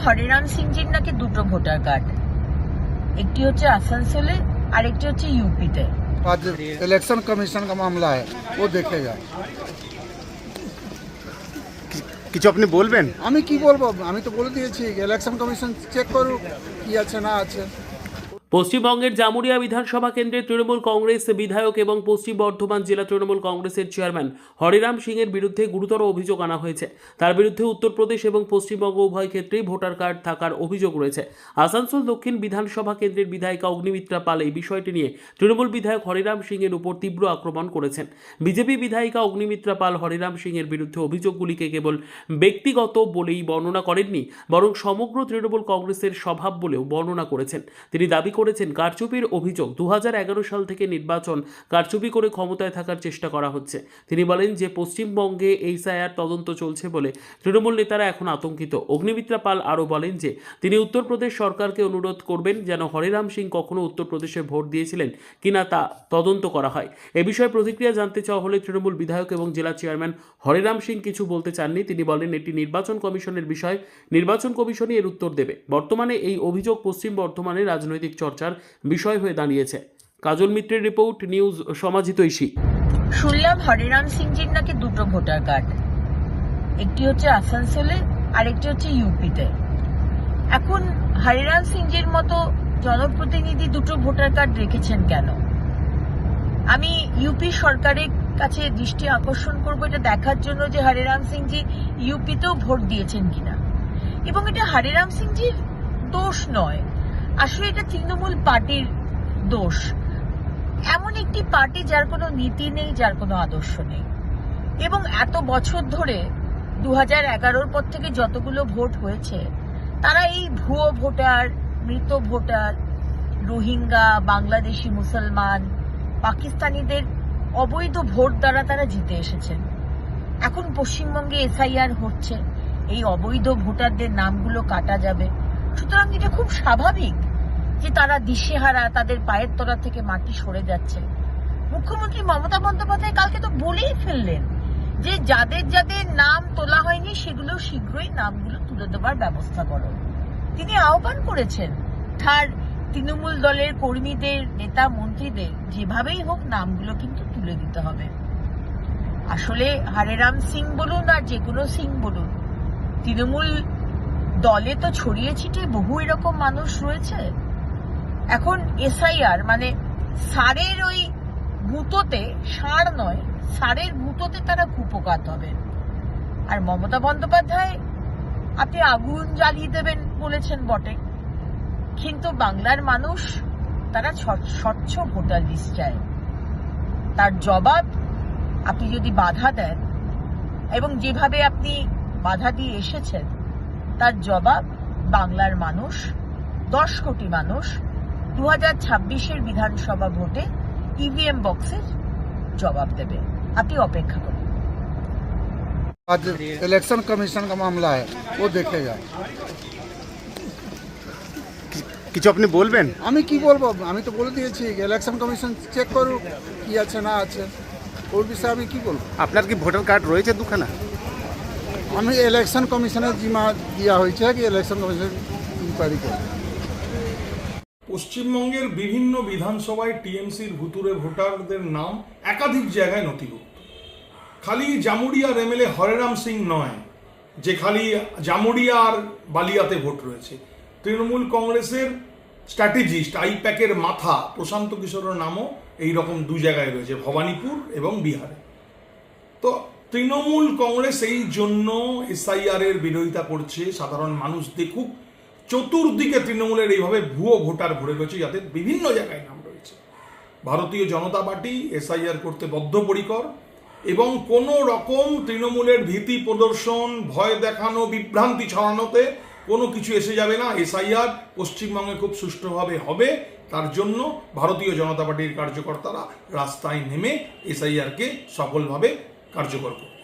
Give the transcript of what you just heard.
হরিরাম সিংজির নাকি দুটো voter card একটি হচ্ছে আসানসোলে আর একটি হচ্ছে ইউপিতে आज इलेक्शन कमीशन का मामला है वो देखेगा কিছু আপনি বলবেন আমি কি বলবো আমি তো বলে দিয়েছি ইলেকশন কমিশন চেক করুক কি আছে না আছে পশ্চিমবঙ্গের জামুরিয়া বিধানসভা কেন্দ্রের তৃণমূল কংগ্রেস বিধায়ক এবং পশ্চিম বর্ধমান জেলা তৃণমূল কংগ্রেসের চেয়ারম্যান হরিরাম সিংয়ের বিরুদ্ধে গুরুতর অভিযোগ আনা হয়েছে। তার বিরুদ্ধে উত্তরপ্রদেশ এবং পশ্চিমবঙ্গ উভয় ক্ষেত্রেই ভোটার কার্ড থাকার অভিযোগ রয়েছে। আসানসোল দক্ষিণ বিধানসভা কেন্দ্রের বিধায়িকা অগ্নিমিত্রা পাল এই বিষয়টি নিয়ে তৃণমূল বিধায়ক হরিরাম সিংয়ের উপর তীব্র আক্রমণ করেছেন। বিজেপি বিধায়িকা অগ্নিমিত্রা পাল হরিরাম সিংয়ের বিরুদ্ধে অভিযোগগুলিকে কেবল ব্যক্তিগত বলেই বর্ণনা করেননি, বরং সমগ্র তৃণমূল কংগ্রেসের স্বভাব বলেও বর্ণনা করেছেন। তিনি দাবি করেছেন। কারচুপির অভিযোগ দু হাজার এগারো সাল থেকে নির্বাচন কারচুপি করে ক্ষমতায় থাকার চেষ্টা করা হচ্ছে। তিনি বলেন যে, পশ্চিমবঙ্গে এইচআইআর তদন্ত চলছে বলে তৃণমূল নেতারা এখন আতঙ্কিত। অগ্নিমিত্রা পাল আরও বলেন যে, তিনি উত্তরপ্রদেশ সরকারকে অনুরোধ করবেন যেন হরিরাম সিং কখনো উত্তরপ্রদেশে ভোট দিয়েছিলেন কিনা তা তদন্ত করা হয়। এ বিষয়ে প্রতিক্রিয়া জানতে চাওয়া হলে তৃণমূল বিধায়ক এবং জেলা চেয়ারম্যান হরিরাম সিং কিছু বলতে চাননি। তিনি বলেন, এটি নির্বাচন কমিশনের বিষয়। নির্বাচন কমিশনই এর উত্তর দেবে। বর্তমানে এই অভিযোগ পশ্চিম বর্ধমানে রাজনৈতিক চর্চার বিষয় হয়ে দাঁড়িয়েছে। কাজল মিত্রের রিপোর্ট, নিউজ সমাজিতৈষী শুনলাম হরিরাম সিংজির নাকি দুটো ভোটার কার্ড। একটি হচ্ছে আসানসোলে আর একটি হচ্ছে ইউপিতে। এখন হরিরাম সিংজির মতো জনপ্রতিনিধি দুটো ভোটার কার্ড রেখেছেন কেন? আমি ইউপি সরকারের কাছে দৃষ্টি আকর্ষণ করব, এটা দেখার জন্য যে হরিরাম সিংজি ইউপিতেও ভোট দিয়েছেন কিনা। এবং এটা হরিরাম সিংজির দোষ নয় আসলে এটা তৃণমূল পার্টির দোষ। এমন একটি পার্টি যার কোনো নীতি নেই, যার কোনো আদর্শ নেই। এবং এত বছর ধরে দু হাজার এগারোর পর থেকে যতগুলো ভোট হয়েছে, তারা এই ভুয়ো ভোটার, মৃত ভোটার, রোহিঙ্গা, বাংলাদেশি মুসলমান, পাকিস্তানিদের অবৈধ ভোট দ্বারা তারা জিতে এসেছেন। এখন পশ্চিমবঙ্গে এসআইআর হচ্ছে, এই অবৈধ ভোটারদের নামগুলো কাটা যাবে। সুতরাং এটা খুব স্বাভাবিক যে তারা দিশেহারা, তাদের পায়ের তলা থেকে মাটি সরে যাচ্ছে। মুখ্যমন্ত্রী মমতা বন্দ্যোপাধ্যায় কালকে তো বলেই ফেললেন যে যাদের যাদের নাম তোলা হয়নি, সেগুলো শীঘ্রই নামগুলো তুলে দেবার ব্যবস্থা করো। তিনি আহ্বান করেছেন তার তৃণমূল দলের কর্মীদের, নেতা মন্ত্রীদের, যেভাবেই হোক নামগুলো কিন্তু তুলে দিতে হবে। আসলে হারেরাম সিং বলুন আর যে কোনো সিং বলুন, তৃণমূল দলে তো ছড়িয়ে ছিটিয়ে বহু এরকম মানুষ রয়েছে। এখন এসআইআর মানে সারের ওই গুঁতোতে সার নয়, সারের গুঁতোতে তারা কুপকাত হবে আর মমতা বন্দ্যোপাধ্যায়, আপনি আগুন জ্বালিয়ে দেবেন বলেছেন বটে। কিন্তু বাংলার মানুষ তারা স্বচ্ছ- স্বচ্ছ ভোটার লিস্ট চায় তার জবাব আপনি যদি বাধা দেন, এবং যেভাবে আপনি বাধা দিয়ে এসেছেন, তার জবাব বাংলার মানুষ, দশ কোটি মানুষ দু হাজার ছাব্বিশের বিধানসভা ভোটে ইভিএম বক্সের জবাব দেবে আপনি অপেক্ষা করুন आज इलेक्शन कमीशन का मामला है वो देखेगा কিছু আপনি বলবেন আমি কি বলবো আমি তো বলে দিয়েছি ইলেকশন কমিশন চেক করুক কি আছে না আছে ওর বিষয়ে আমি কি বলবো আপনার কি ভোটার কার্ড রয়েছে দুখানা আমি ইলেকশন কমিশনের জিমা দেওয়া হয়েছে কি ইলেকশন কমিশন ইনকোয়ারি করবে পশ্চিমবঙ্গের বিভিন্ন বিধানসভায় টিএমসির ভুতুরে ভোটারদের নাম একাধিক জায়গায় নথিভুক্ত। খালি জামুরিয়ার এমএলএ হরেরাম সিং নয়, যে খালি জামুরিয়া আর বালিয়াতে ভোট রয়েছে। তৃণমূল কংগ্রেসের স্ট্র্যাটেজিস্ট আইপ্যাকের মাথা প্রশান্ত কিশোরের নামও এই রকম দু জায়গায় রয়েছে, ভবানীপুর এবং বিহারে। তো তৃণমূল কংগ্রেস এই জন্য এসআইআর এর বিরোধিতা করছে, সাধারণ মানুষ দেখুক। চতুর্দিকে তৃণমূলের এইভাবে ভুয়ো ভোটার ভরে রয়েছে যাদের বিভিন্ন জায়গায় নাম রয়েছে। ভারতীয় জনতা পার্টি, এসআইআর করতে বদ্ধপরিকর এবং কোনো রকম তৃণমূলের ভীতি প্রদর্শন, ভয় দেখানো, বিভ্রান্তি ছড়ানোতে কোনো কিছু এসে যাবে না। এসআইআর পশ্চিমবঙ্গে খুব সুষ্ঠুভাবে হবে। তার জন্য ভারতীয় জনতা পার্টির কার্যকর্তারা রাস্তায় নেমে এসআইআরকে সফলভাবে কার্যকর করবে।